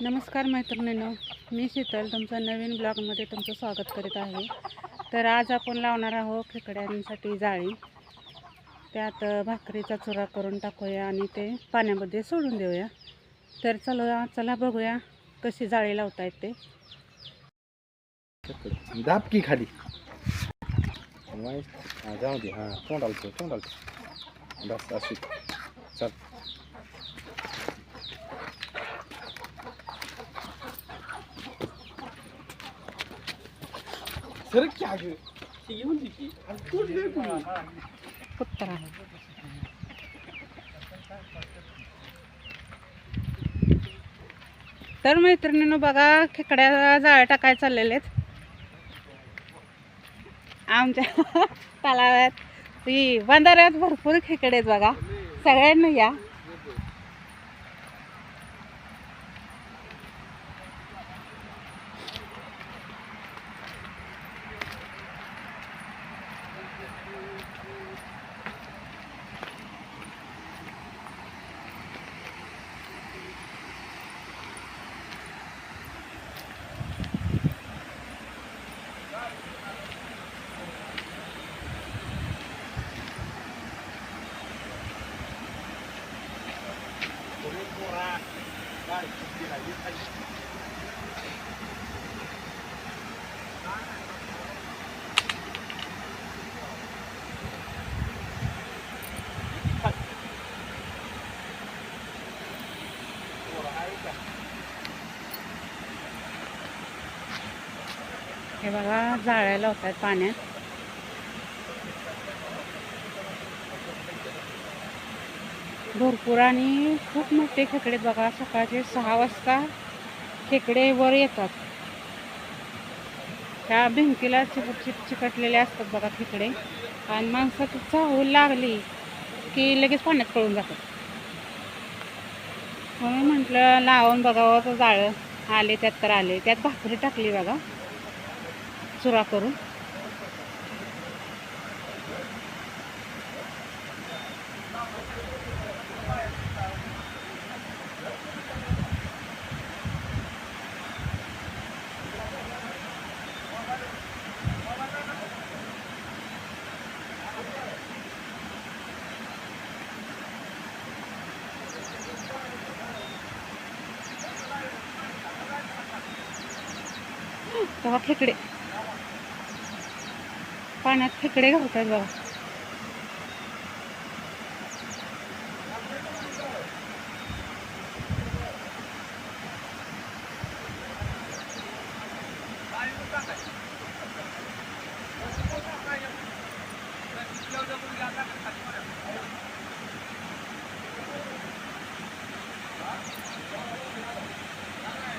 नमस्कार मैत्रिणींनो मी शीतल तुमचं नवीन ब्लॉगमध्ये तुमचं स्वागत करीत आहे. तर आज आपण लावणार आहोत खेकड्यांसाठी जाळी. त्यात भाकरीचा चुरा करून टाकूया आणि ते पाण्यामध्ये सोडून देऊया. तर चला चला बघूया कशी जाळी लावता येते दाब की खाली. हां जाऊ दे हां तोंडाल तोंडाल बस अशी. चल. ती येऊन दे की आणि कोणी? तर मैत्रिणींनो बघा खेकड्या जाळ्या टाकायला चाललेले आहेत. आमच्या तलावात ती बंधाऱ्यात भरपूर खेकडे आहेत बघा. सगळ्यांना या. हे बघा जाळ्या लावतात पाण्यात. भरपूर आणि खूप मोठे खेकडे बघा सकाळचे सहा वाजता खेकडे वर येतात. त्या भिंतीला चिकट चिक चिकटलेले असतात बघा खेकडे. आणि माणसाची चाहूल लागली की लगेच पाण्यात पळून जातात. म्हणून म्हटलं लावून बघावं तर जाळं. आले त्यात तर आले. त्यात भाकरी टाकली बघा. चुरा करून. तेव्हा खेकडे. पाण्यात खेकडे घालतात बघा.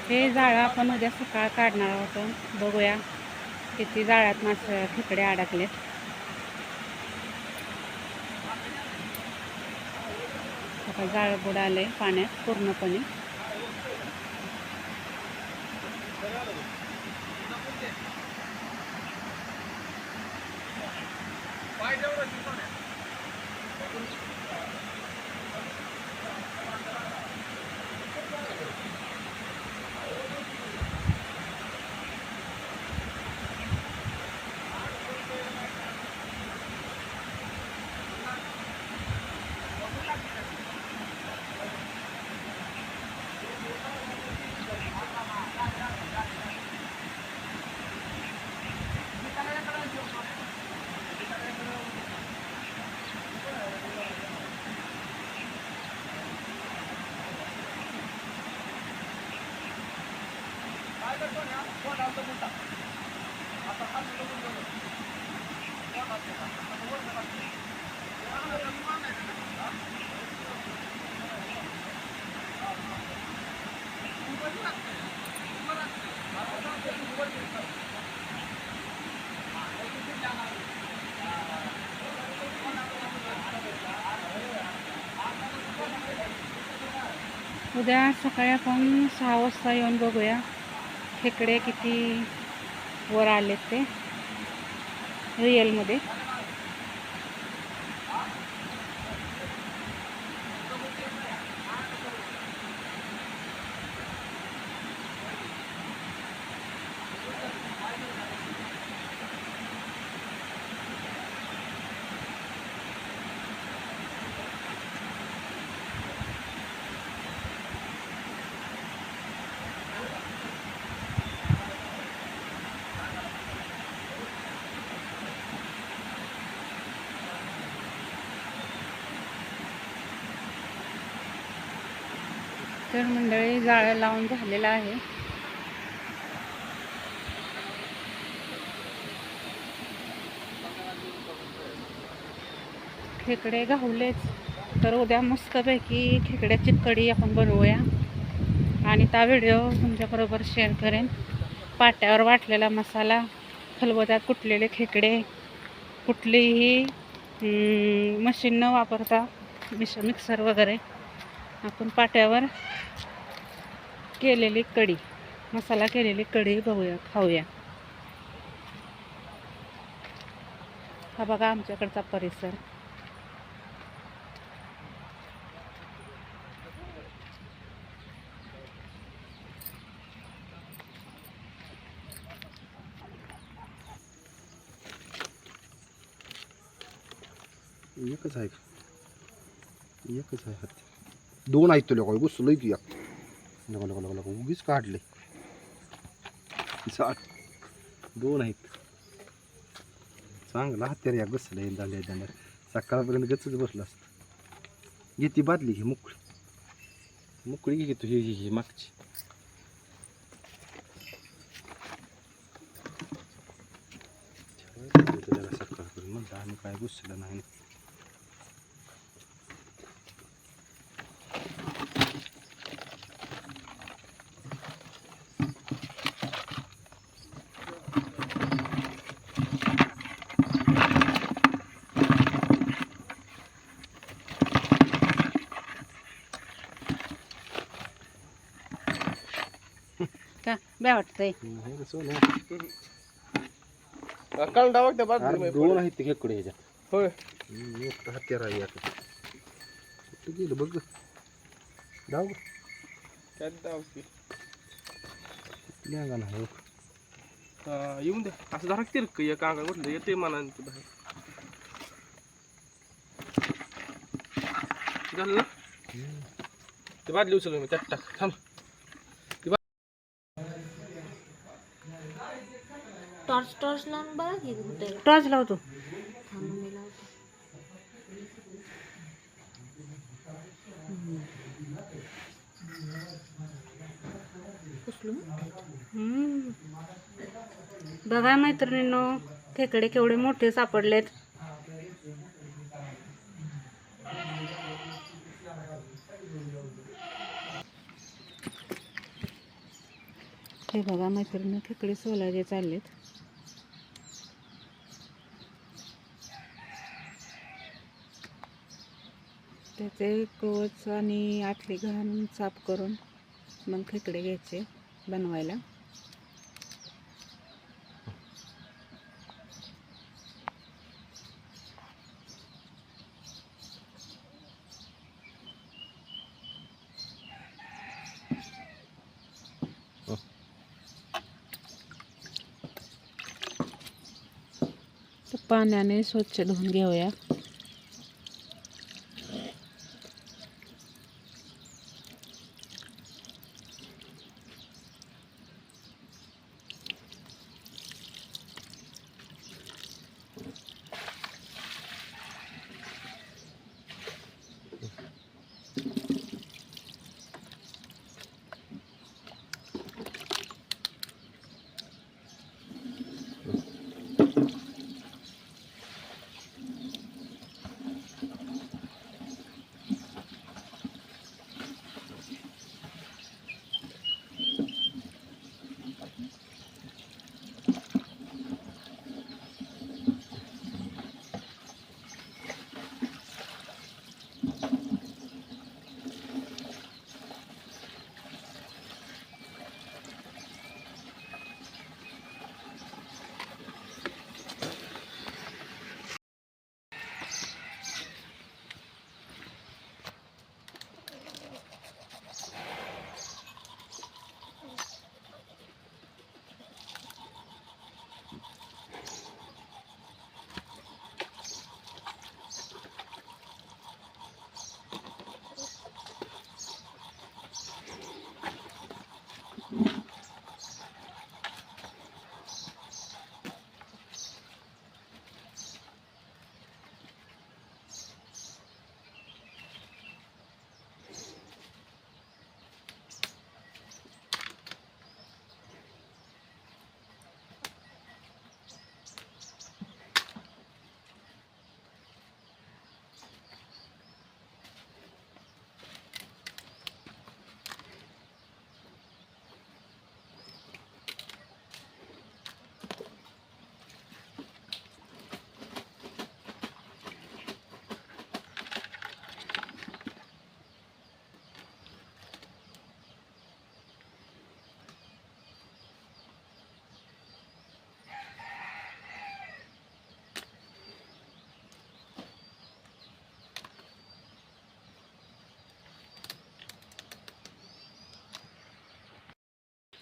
हे जाळं आपण उद्या सकाळ काढणार आहोत. बघूया. किती जाळ्यात मासे खेकडे अडकलेत आता जाळं बुडाले पाण्यात पूर्णपणे. उद्या सकाळी आपण सहा वाजता येऊन बघूया खेकडे किती वर आलेत ते रिअलमध्ये तर मंडळी जाळं लावून झालेलं आहे. खेकडे गावलेच तर उद्या मस्तपैकी खेकड्याची कढी आपण बनवूया. आणि त्या व्हिडिओ तुमच्याबरोबर शेअर करेन. पाट्यावर वाटलेला मसाला खलबत्यात कुटलेले खेकडे कुठलीही मशीन न वापरता मिश मिक्सर वगैरे. आपण पाट्यावर केलेली कढी मसाला केलेली कढी बघूया खाऊया. हा बघा आमच्याकडचा परिसर. एकच आहे एकच आहे हत्ती. दोन आहेत तुला काय घुसलं की एक लगा लगा लगा लगा उगीच काढले दोन आहेत. चांगला हत्यार या घुसलं हे दांड्या दांड्या. सकाळपर्यंत गचच बसलं असतं. येते बादली घे मुकळी. मुकळी घेतो हे ही ही मागची. सकाळपर्यंत म्हणलं आम्ही काय घुसलं नाही का बॅ वाटतंय. हे. कांदा वाटतं अरे बाजूला दोन आहेत ते खेकडे ह्याच्यात. होय. एक हत्यार आहे यात. कुठं गेलं बघ? गं. त्यात जाऊ की. लेंगा नाही हो. हा, येऊन दे. असं धरा तिरक एक अंगा कुठलं येते म्हणा ते बाहेर. झालं ना? ते बादली उचलून मी त्यात टाक. थांब. टॉर्च लावून बघा की टॉर्च लावतो. बघा मैत्रिणींनो खेकडे केवढे मोठे सापडलेत. हे बघा मैत्रिणी खेकडे सोलाचे चाललेत. त्याचे कवच आणि आतली घाण साफ करून मग खेकडे घ्यायचे बनवायला. तर पाण्याने स्वच्छ धुवून घेऊया.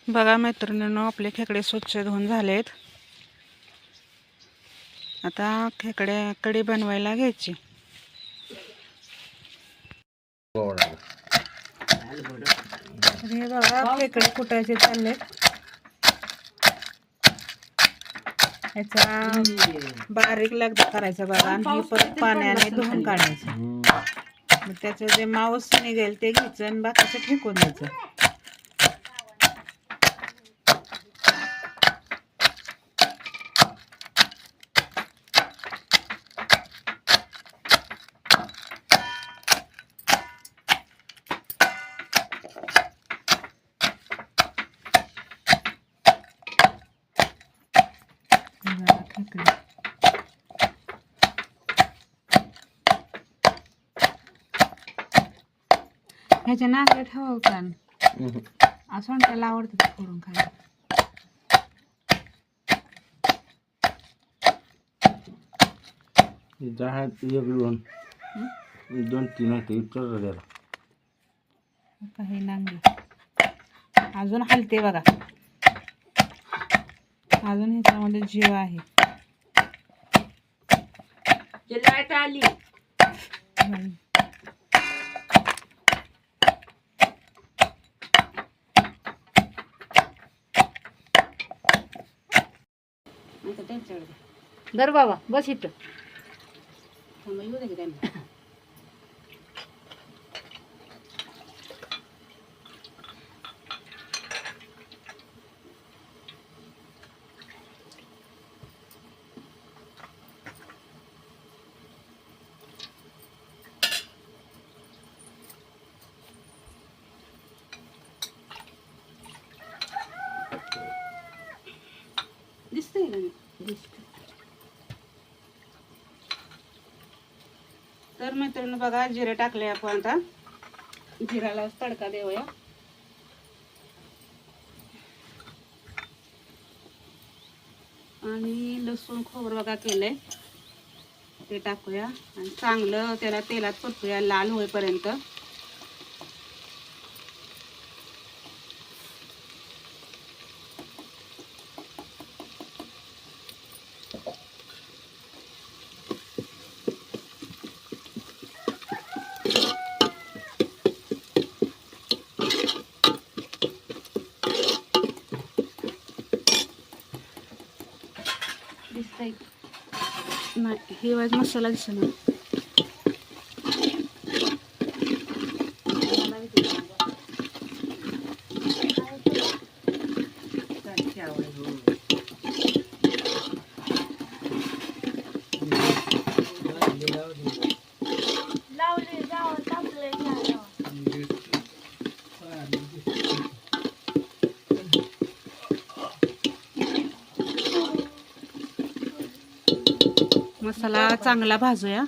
बघा मैत्रिणींनो आपले खेकडे स्वच्छ धुवून झालेत. आता खेकडे कडी बनवायला घ्यायची. हे बघा खेकडे कुटायचे चाललेत याचा बारीक लगदा करायचा बघा आणि हे परत पाण्याने धुवून काढायचं. मग त्याचं जे मांस निघेल ते घ्यायचं आणि बाकीचं फेकून द्यायचं हे बघा खेकडे ह्याच्या नांगे ठेवा का असं त्याला आवडतं ते फोडून खायला. जहाज एक दोन. दोन तीन आहे ते इतर काही नांगे अजून हलते बघा. अजून ह्याच्यामध्ये जीव आहे. लाइट आली. धर बाबा बस इथं दिसतंय का नाही? मैत्रिणी बघा जिरे टाकले आपण आता. जिराला तडका देऊया. आणि लसूण खोबरं बघा केलंय. ते टाकूया. आणि चांगलं त्याला तेलात परतूया लाल होईपर्यंत. नाही हे वाज मसाला दिसना लावले जावं टाकले मसाला चांगला भाजूया?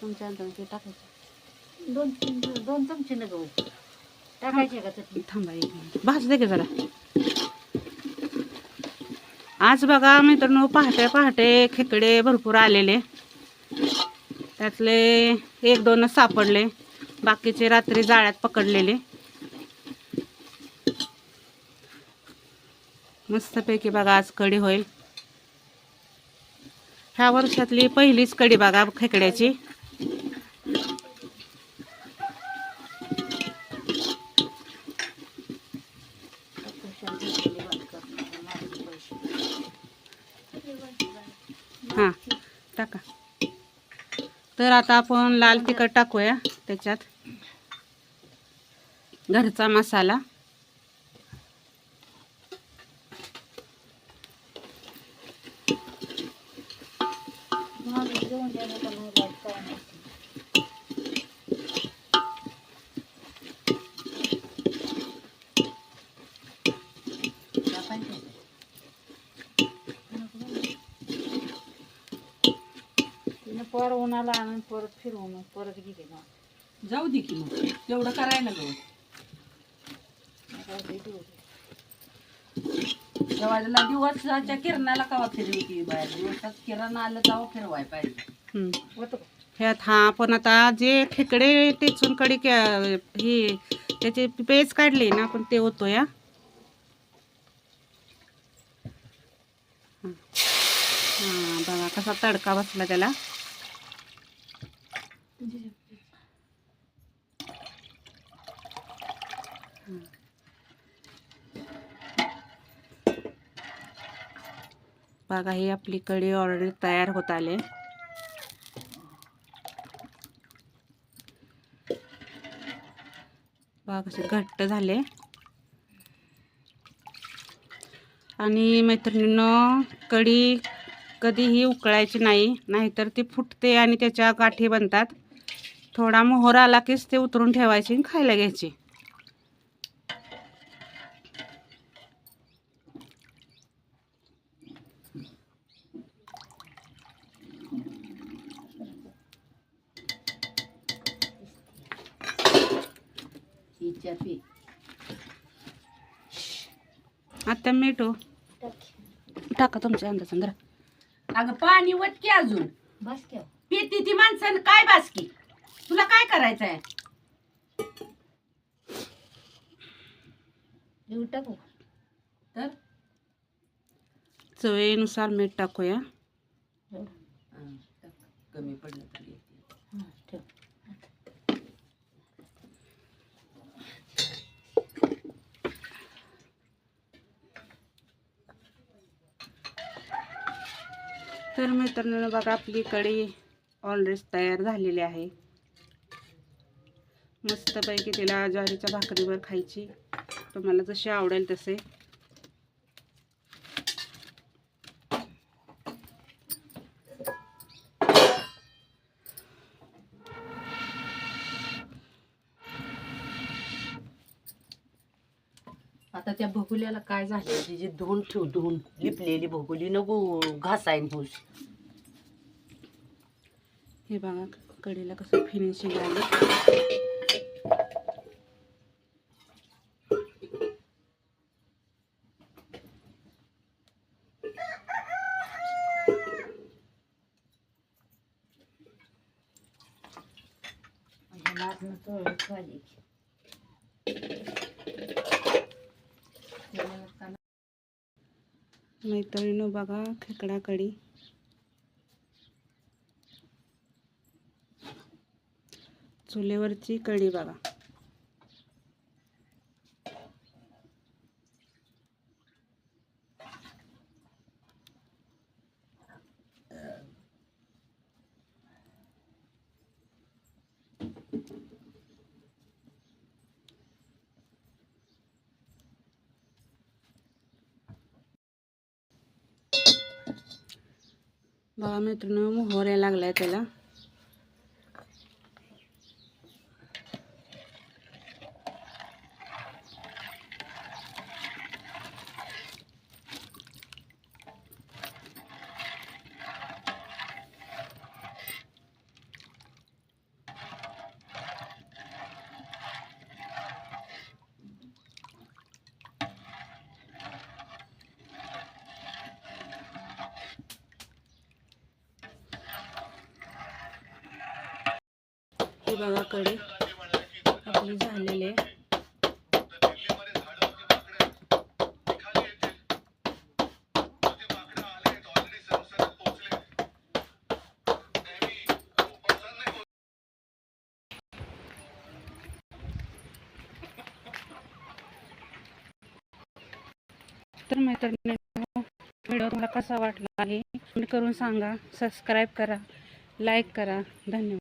तुमच्या टाकायचं. दोन तीन दोन चमचे न गहू टाकायचे का चटणी? थांबा एक की जरा. आज बघा मित्रांनो पहाटे पहाटे खेकडे भरपूर आलेले. त्यातले एक दोनच सापडले. बाकीचे रात्री जाळ्यात पकडलेले. मस्तपैकी बघा आज कढी होईल. ह्या वर्षातली पहिलीच कढी बघा खेकड्याची. हां टाका. तर आता आपण लाल तिखट टाकूया त्याच्यात. घरचा मसाला. परत फिरवून परत गेले ना. जाऊ दे की मग. तेवढं करायला गं? जेव्हा दिवसाच्या किरणाला कवा फिरवती बाहेर? दिवसात किरण आलं तेव्हा फिरवाय पाहिजे. हं. होतं का? ह्यात हा आपण आता जे खेकडे टेचून कडी के- हे त्याची पेज काढली ना आपण ते होतो या. हां बघा कसा तडका बसला त्याला. बघा ही आपली कढी ऑलरेडी तयार होत आले. बघा कसे घट्ट झाले. आणि मैत्रिणीनं कढी कधीही उकळायची नाही नाहीतर ती फुटते आणि त्याच्या गाठी बनतात. थोडा मोहर आला कीच ते उतरून ठेवायची आणि खायला घ्यायची. आता मीठो टाका तुमच्या अंदाज अगं पाणी वत की अजून. बस क्या पिती ती माणसानं काय बासकी? तुला काय करायचं आहे येऊ टाकू तर? चवीनुसार मीठ टाकूया. टाक. कमी पडलं तरी. हा, ठेव. तर मित्रांनो बघा आपली कढी ऑलरेडी तयार झालेली आहे. मस्तपैकी तिला ज्वारीच्या भाकरीवर खायची. तुम्हाला जशी आवडेल तसे. आता त्या भगुल्याला काय झालं? तिची धुवून ठेव धुवून लिपलेली भगुली नको घासायन होस हे बघा कढीला कसं फिनिशिंग आलं. ह्याला आतनं चोळून खाली मैत्रिणीनं बघा खेकडा कढी चुलीवरची कढी बघा. बघा मित्रांनो मोहऱ्या लागलाय त्याला. हे बघा कढी आपली झालेली. आहे तर मैत्रिणींनो व्हिडिओ तुम्हाला कसा वाटला आहे? कमेंट करून सांगा. सबस्क्राईब करा. लाईक करा. धन्यवाद.